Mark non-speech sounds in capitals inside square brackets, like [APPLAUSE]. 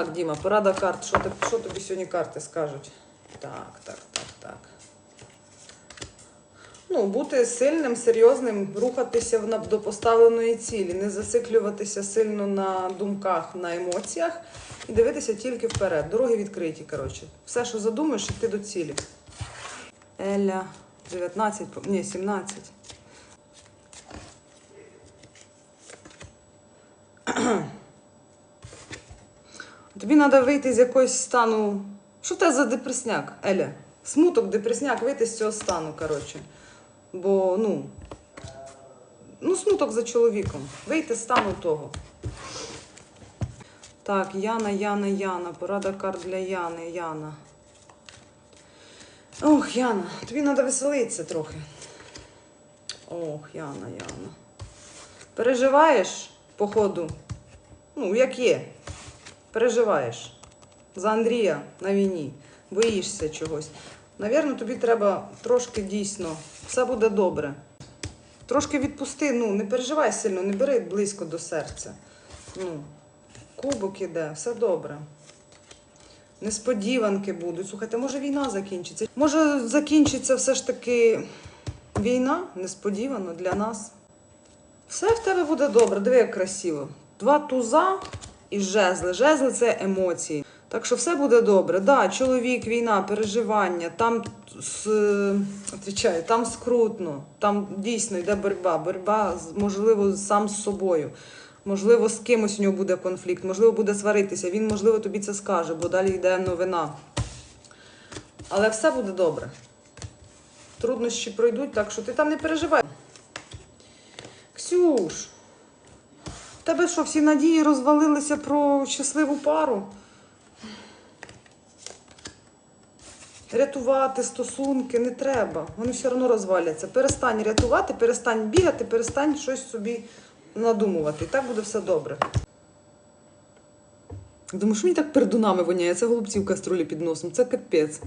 Так, Діма, порада карт. Що, ти, що тобі сьогодні карти скажуть? Так, так, так, так. Ну, бути сильним, серйозним, рухатися в до поставленої цілі, не зациклюватися сильно на думках, на емоціях і дивитися тільки вперед. Дороги відкриті, коротше. Все, що задумаєш, йти до цілі. Еля, 19, ні, 17. [CLEARS THROAT] Тобі треба вийти з якогось стану. Що це за депресняк, Еля? Смуток, депресняк, вийти з цього стану, коротше. Бо, ну. Ну, смуток за чоловіком. Вийти з стану того. Так, Яна, Яна, Яна. Порада карт для Яни, Яна. Ох, Яна, тобі треба веселитися трохи. Ох, Яна, Яна. Переживаєш, походу? Ну, як є. Переживаєш. За Андрія на війні. Боїшся чогось. Навірно, тобі треба трошки дійсно. Все буде добре. Трошки відпусти, ну, не переживай сильно, не бери близько до серця. Ну, кубок іде, все добре. Несподіванки будуть. Слухайте, може війна закінчиться? Може закінчиться все ж таки війна несподівано для нас. Все в тебе буде добре, диви, як красиво. Два туза і жезли. Жезли це емоції. Так що все буде добре. Да, чоловік, війна, переживання, там с, отвічаю, там скрутно, там дійсно йде боротьба. Боротьба, можливо, сам з собою. Можливо, з кимось у нього буде конфлікт, можливо, буде сваритися. Він, можливо, тобі це скаже, бо далі йде новина. Але все буде добре. Труднощі пройдуть, так що ти там не переживай. Ксюш, тебе що, всі надії розвалилися про щасливу пару? Рятувати стосунки не треба. Вони все одно розваляться. Перестань рятувати, перестань бігати, перестань щось собі надумувати. І так буде все добре. Думаю, що мені так пердунами воняє? Це голубці в каструлі під носом. Це капець.